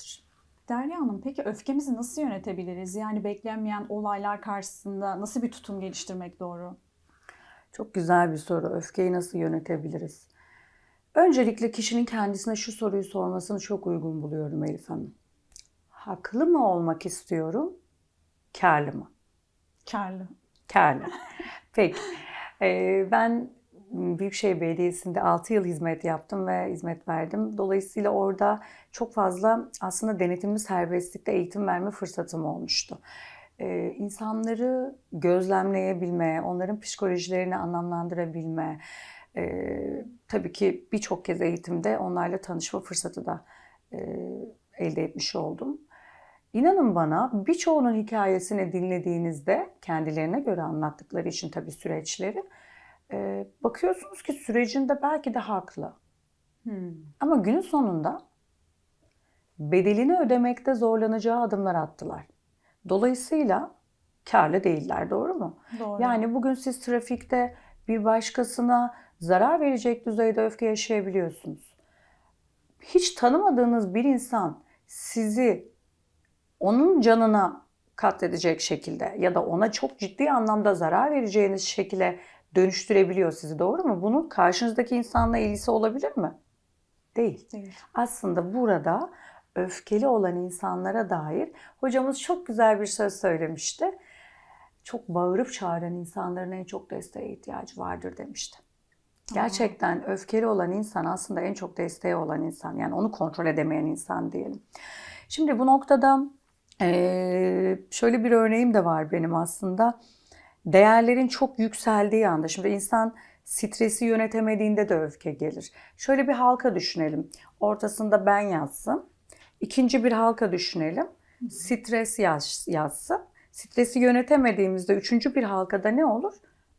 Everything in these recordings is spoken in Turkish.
olacaktır. Derya Hanım peki öfkemizi nasıl yönetebiliriz? Yani beklenmeyen olaylar karşısında nasıl bir tutum geliştirmek doğru? Çok güzel bir soru. Öfkeyi nasıl yönetebiliriz? Öncelikle kişinin kendisine şu soruyu sormasını çok uygun buluyorum Elif Hanım. Haklı mı olmak istiyorum, kârlı mı? Karlı. Kârlı. Peki. Ee, ben Büyükşehir Belediyesi'nde 6 yıl hizmet yaptım ve hizmet verdim. Dolayısıyla orada çok fazla aslında denetimli serbestlikte eğitim verme fırsatım olmuştu. Ee, insanları gözlemleyebilme, onların psikolojilerini anlamlandırabilme, e, tabii ki birçok kez eğitimde onlarla tanışma fırsatı da e, elde etmiş oldum. İnanın bana birçoğunun hikayesini dinlediğinizde kendilerine göre anlattıkları için tabii süreçleri e, bakıyorsunuz ki sürecinde belki de haklı. Hmm. Ama günün sonunda bedelini ödemekte zorlanacağı adımlar attılar. Dolayısıyla karlı değiller, doğru mu? Doğru. Yani bugün siz trafikte bir başkasına zarar verecek düzeyde öfke yaşayabiliyorsunuz. Hiç tanımadığınız bir insan sizi onun canına katledecek şekilde ya da ona çok ciddi anlamda zarar vereceğiniz şekilde dönüştürebiliyor sizi doğru mu? Bunun karşınızdaki insanla ilgisi olabilir mi? Değil. Değil. Aslında burada öfkeli olan insanlara dair hocamız çok güzel bir söz söylemişti. Çok bağırıp çağıran insanların en çok desteğe ihtiyacı vardır demişti. Gerçekten öfkeli olan insan aslında en çok desteğe olan insan. Yani onu kontrol edemeyen insan diyelim. Şimdi bu noktada şöyle bir örneğim de var benim aslında. Değerlerin çok yükseldiği anda. Şimdi insan stresi yönetemediğinde de öfke gelir. Şöyle bir halka düşünelim. Ortasında ben yazsın. İkinci bir halka düşünelim. Stres yaz, yazsın. Stresi yönetemediğimizde üçüncü bir halkada ne olur?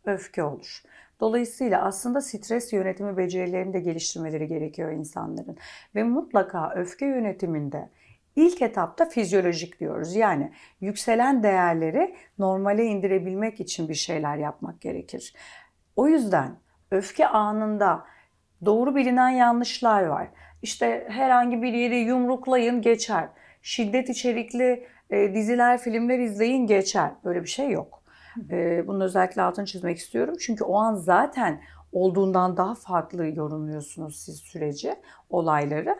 Öfke olur. Dolayısıyla aslında stres yönetimi becerilerini de geliştirmeleri gerekiyor insanların. Ve mutlaka öfke yönetiminde ilk etapta fizyolojik diyoruz. Yani yükselen değerleri normale indirebilmek için bir şeyler yapmak gerekir. O yüzden öfke anında doğru bilinen yanlışlar var. İşte herhangi bir yeri yumruklayın geçer. Şiddet içerikli e, diziler, filmler izleyin geçer. Böyle bir şey yok. E, bunun özellikle altını çizmek istiyorum. Çünkü o an zaten olduğundan daha farklı yorumluyorsunuz siz süreci, olayları.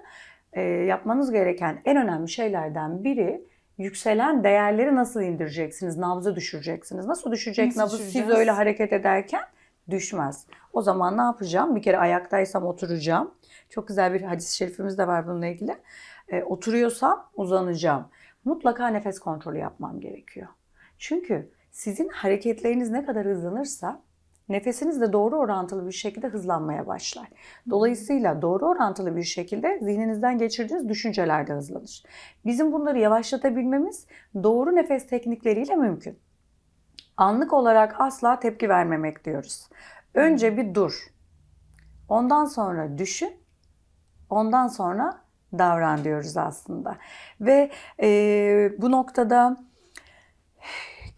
E, yapmanız gereken en önemli şeylerden biri yükselen değerleri nasıl indireceksiniz, nabzı düşüreceksiniz. Nasıl düşecek Nasıl nabız siz öyle hareket ederken? Düşmez. O zaman ne yapacağım? Bir kere ayaktaysam oturacağım. Çok güzel bir hadis-i şerifimiz de var bununla ilgili. E, oturuyorsam uzanacağım. Mutlaka nefes kontrolü yapmam gerekiyor. Çünkü sizin hareketleriniz ne kadar hızlanırsa nefesiniz de doğru orantılı bir şekilde hızlanmaya başlar. Dolayısıyla doğru orantılı bir şekilde zihninizden geçirdiğiniz düşünceler de hızlanır. Bizim bunları yavaşlatabilmemiz doğru nefes teknikleriyle mümkün. Anlık olarak asla tepki vermemek diyoruz. Önce bir dur. Ondan sonra düşün. Ondan sonra davran diyoruz aslında. Ve e, bu noktada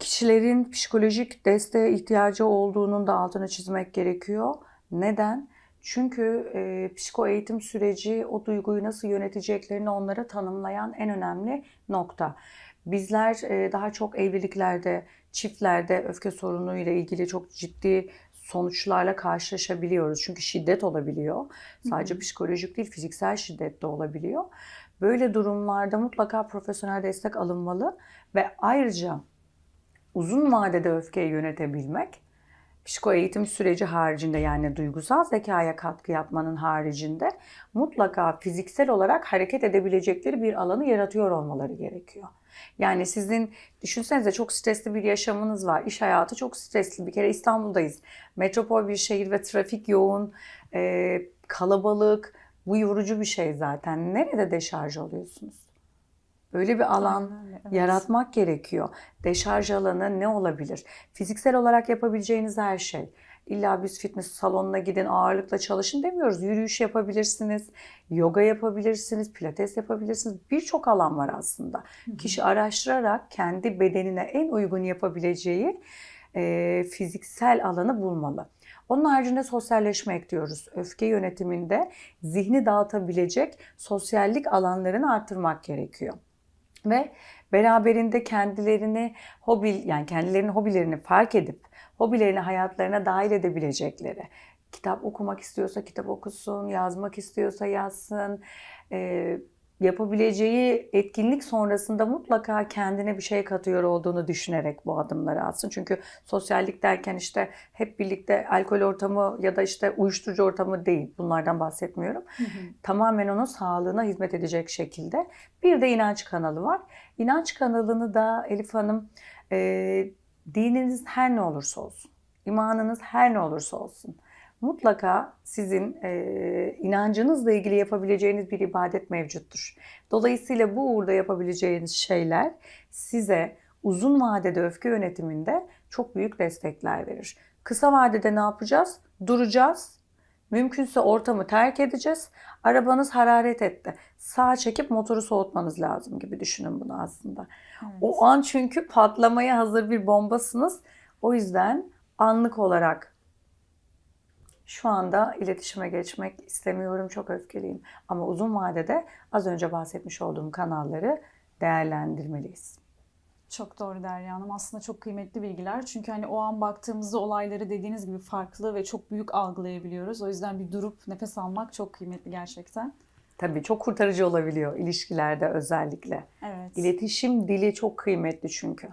kişilerin psikolojik desteğe ihtiyacı olduğunun da altını çizmek gerekiyor. Neden? Çünkü e, psiko eğitim süreci o duyguyu nasıl yöneteceklerini onlara tanımlayan en önemli nokta. Bizler e, daha çok evliliklerde, çiftlerde öfke sorunuyla ilgili çok ciddi sonuçlarla karşılaşabiliyoruz. Çünkü şiddet olabiliyor. Sadece psikolojik değil, fiziksel şiddet de olabiliyor. Böyle durumlarda mutlaka profesyonel destek alınmalı ve ayrıca uzun vadede öfkeyi yönetebilmek, psiko eğitim süreci haricinde yani duygusal zekaya katkı yapmanın haricinde mutlaka fiziksel olarak hareket edebilecekleri bir alanı yaratıyor olmaları gerekiyor. Yani sizin düşünsenize çok stresli bir yaşamınız var. İş hayatı çok stresli. Bir kere İstanbul'dayız. Metropol bir şehir ve trafik yoğun, kalabalık. Bu yorucu bir şey zaten. Nerede deşarj oluyorsunuz? Öyle bir alan evet. yaratmak gerekiyor. Deşarj alanı ne olabilir? Fiziksel olarak yapabileceğiniz her şey. İlla biz fitness salonuna gidin ağırlıkla çalışın demiyoruz. Yürüyüş yapabilirsiniz, yoga yapabilirsiniz, pilates yapabilirsiniz. Birçok alan var aslında. Kişi araştırarak kendi bedenine en uygun yapabileceği e, fiziksel alanı bulmalı. Onun haricinde sosyalleşme ekliyoruz. Öfke yönetiminde zihni dağıtabilecek sosyallik alanlarını artırmak gerekiyor. Ve beraberinde kendilerini hobi yani kendilerinin hobilerini fark edip hobilerini hayatlarına dahil edebilecekleri. Kitap okumak istiyorsa kitap okusun, yazmak istiyorsa yazsın. Ee, yapabileceği etkinlik sonrasında mutlaka kendine bir şey katıyor olduğunu düşünerek bu adımları atsın. Çünkü sosyallik derken işte hep birlikte alkol ortamı ya da işte uyuşturucu ortamı değil. Bunlardan bahsetmiyorum. Tamamen onun sağlığına hizmet edecek şekilde. Bir de inanç kanalı var. İnanç kanalını da Elif Hanım e, dininiz her ne olursa olsun, imanınız her ne olursa olsun mutlaka sizin e, inancınızla ilgili yapabileceğiniz bir ibadet mevcuttur. Dolayısıyla bu uğurda yapabileceğiniz şeyler size uzun vadede öfke yönetiminde çok büyük destekler verir. Kısa vadede ne yapacağız? Duracağız. Mümkünse ortamı terk edeceğiz. Arabanız hararet etti. Sağa çekip motoru soğutmanız lazım gibi düşünün bunu aslında. Evet. O an çünkü patlamaya hazır bir bombasınız. O yüzden anlık olarak şu anda iletişime geçmek istemiyorum, çok öfkeliyim. Ama uzun vadede az önce bahsetmiş olduğum kanalları değerlendirmeliyiz. Çok doğru Derya Hanım. Aslında çok kıymetli bilgiler. Çünkü hani o an baktığımızda olayları dediğiniz gibi farklı ve çok büyük algılayabiliyoruz. O yüzden bir durup nefes almak çok kıymetli gerçekten. Tabii çok kurtarıcı olabiliyor ilişkilerde özellikle. Evet. İletişim dili çok kıymetli çünkü.